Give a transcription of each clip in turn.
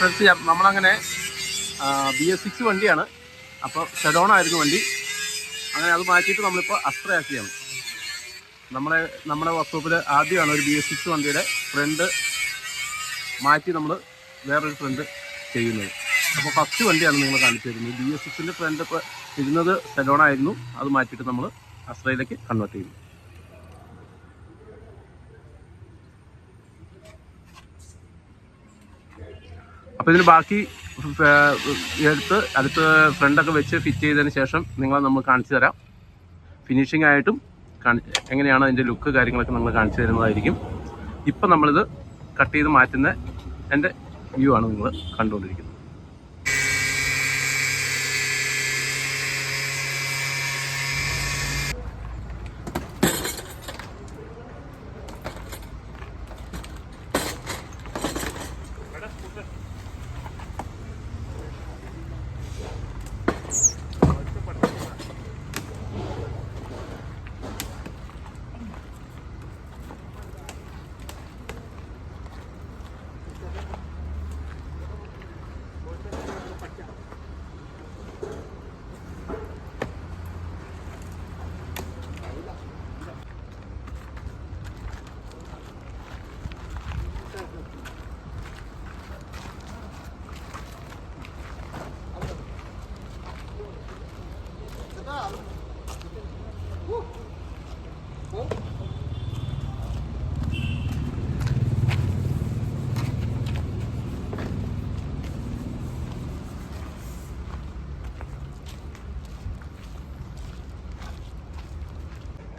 Friends നമ്മളങ്ങനെ B S six വണ്ടിയാണ്. അപ്പോൾ ഷെഡോൺ ആയിരുന്നു വണ്ടി. അങ്ങനെ അത് മാറ്റിയിട്ട് നമ്മളിപ്പോൾ അസ്ത്രയാക്കിയാണ് നമ്മളെ നമ്മുടെ വർക്ക്ഷോപ്പിൽ ആദ്യമാണ് ഒരു ബി എസ് സിക്സ് വണ്ടിയുടെ ഫ്രണ്ട് മാറ്റി നമ്മൾ വേറൊരു ഫ്രണ്ട് ചെയ്യുന്നത്. അപ്പോൾ ഫസ്റ്റ് വണ്ടിയാണ് നിങ്ങൾ കാണിച്ചു തരുന്നത്. ബി എസ് സിക്സിന്റെ ഫ്രണ്ട് ഇരുന്നത് ഷെഡോൺ ആയിരുന്നു. അത് മാറ്റിയിട്ട് നമ്മൾ അസ്ത്രയിലേക്ക് കൺവേർട്ട് ചെയ്യുന്നു. അപ്പോൾ ഇതിന് ബാക്കി എടുത്ത് അടുത്ത് ഫ്രണ്ടൊക്കെ വെച്ച് ഫിറ്റ് ചെയ്തതിന് ശേഷം നിങ്ങളെ നമ്മൾ കാണിച്ചു തരാം. ഫിനിഷിംഗ് ആയിട്ടും എങ്ങനെയാണ് അതിന്റെ ലുക്ക് കാര്യങ്ങളൊക്കെ നമ്മൾ കാണിച്ചു തരുന്നതായിരിക്കും. ഇപ്പം നമ്മളിത് കട്ട് ചെയ്ത് മാറ്റുന്ന എന്റെ വ്യൂ ആണ് നിങ്ങൾ കണ്ടുകൊണ്ടിരിക്കുന്നത്.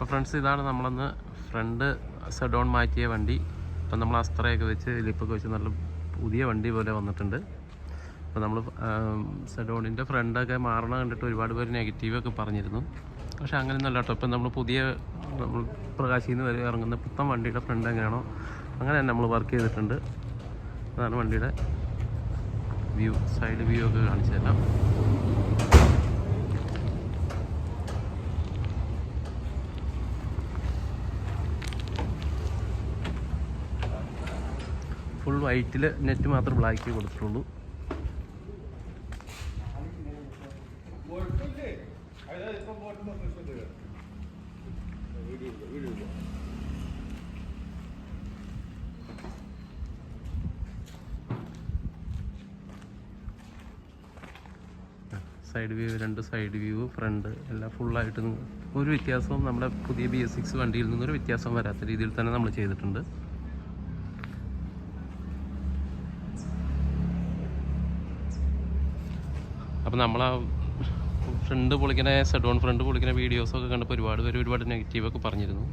അപ്പോൾ ഫ്രണ്ട്സ് ഇതാണ് നമ്മളന്ന് ഫ്രണ്ട് സെഡോൺ മാറ്റിയ വണ്ടി. ഇപ്പം നമ്മൾ അസ്ത്രയൊക്കെ വെച്ച് ലിപ്പൊക്കെ വെച്ച് നല്ല പുതിയ വണ്ടി പോലെ വന്നിട്ടുണ്ട്. അപ്പോൾ നമ്മൾ സെഡോണിന്റെ ഫ്രണ്ടൊക്കെ മാറണ കണ്ടിട്ട് ഒരുപാട് പേര് നെഗറ്റീവൊക്കെ പറഞ്ഞിരുന്നു. പക്ഷേ അങ്ങനെയൊന്നും കേട്ടോ. ഇപ്പം നമ്മൾ പുതിയ നമ്മൾ പ്രകാശിൽ നിന്ന് വരെ ഇറങ്ങുന്ന പുത്തൻ വണ്ടിയുടെ ഫ്രണ്ട് എങ്ങനെയാണോ അങ്ങനെ തന്നെ നമ്മൾ വർക്ക് ചെയ്തിട്ടുണ്ട്. അതാണ് വണ്ടിയുടെ വ്യൂ സൈഡ് വ്യൂ ഒക്കെ കാണിച്ചു തരാം. ഫുൾ വൈറ്റിൽ നെറ്റ് മാത്രം ബ്ലാക്ക് കൊടുത്തിട്ടുള്ളൂ. സൈഡ് വ്യൂ രണ്ട് സൈഡ് വ്യൂ ഫ്രണ്ട് എല്ലാം ഫുള്ളായിട്ട് ഒരു വ്യത്യാസവും നമ്മുടെ പുതിയ ബി എസ് സിക്സ് വണ്ടിയിൽ നിന്നൊരു വ്യത്യാസം വരാത്ത രീതിയിൽ തന്നെ നമ്മൾ ചെയ്തിട്ടുണ്ട്. അപ്പോൾ നമ്മൾ ആ ഫ്രണ്ട് പൊളിക്കുന്ന സെഡോൺ ഫ്രണ്ട് പൊളിക്കുന്ന വീഡിയോസൊക്കെ കണ്ടപ്പോൾ ഒരുപാട് പേര് ഒരുപാട് നെഗറ്റീവൊക്കെ പറഞ്ഞിരുന്നു.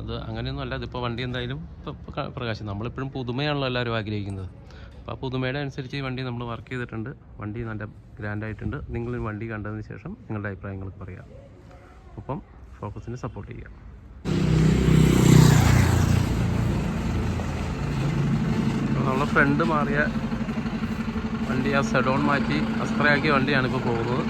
അത് അങ്ങനെയൊന്നും അല്ല ഇതിപ്പോൾ വണ്ടി എന്തായാലും പ്രകാശം നമ്മളിപ്പോഴും പുതുമയാണല്ലോ എല്ലാവരും ആഗ്രഹിക്കുന്നത്. അപ്പോൾ ആ പുതുമയുടെ അനുസരിച്ച് ഈ വണ്ടി നമ്മൾ വർക്ക് ചെയ്തിട്ടുണ്ട്. വണ്ടി നല്ല ഗ്രാൻഡായിട്ടുണ്ട് നിങ്ങൾ വണ്ടി കണ്ടതിന് ശേഷം നിങ്ങളുടെ അഭിപ്രായങ്ങൾ പറയാം. ഒപ്പം ഫോക്കസിനെ സപ്പോർട്ട് ചെയ്യുക നമ്മളെ ഫ്രണ്ട് മാറിയ വണ്ടി ആ സെഡോൺ മാറ്റി അസ്ത്രയാക്കിയ വണ്ടിയാണ് ഇപ്പോൾ പോകുന്നത്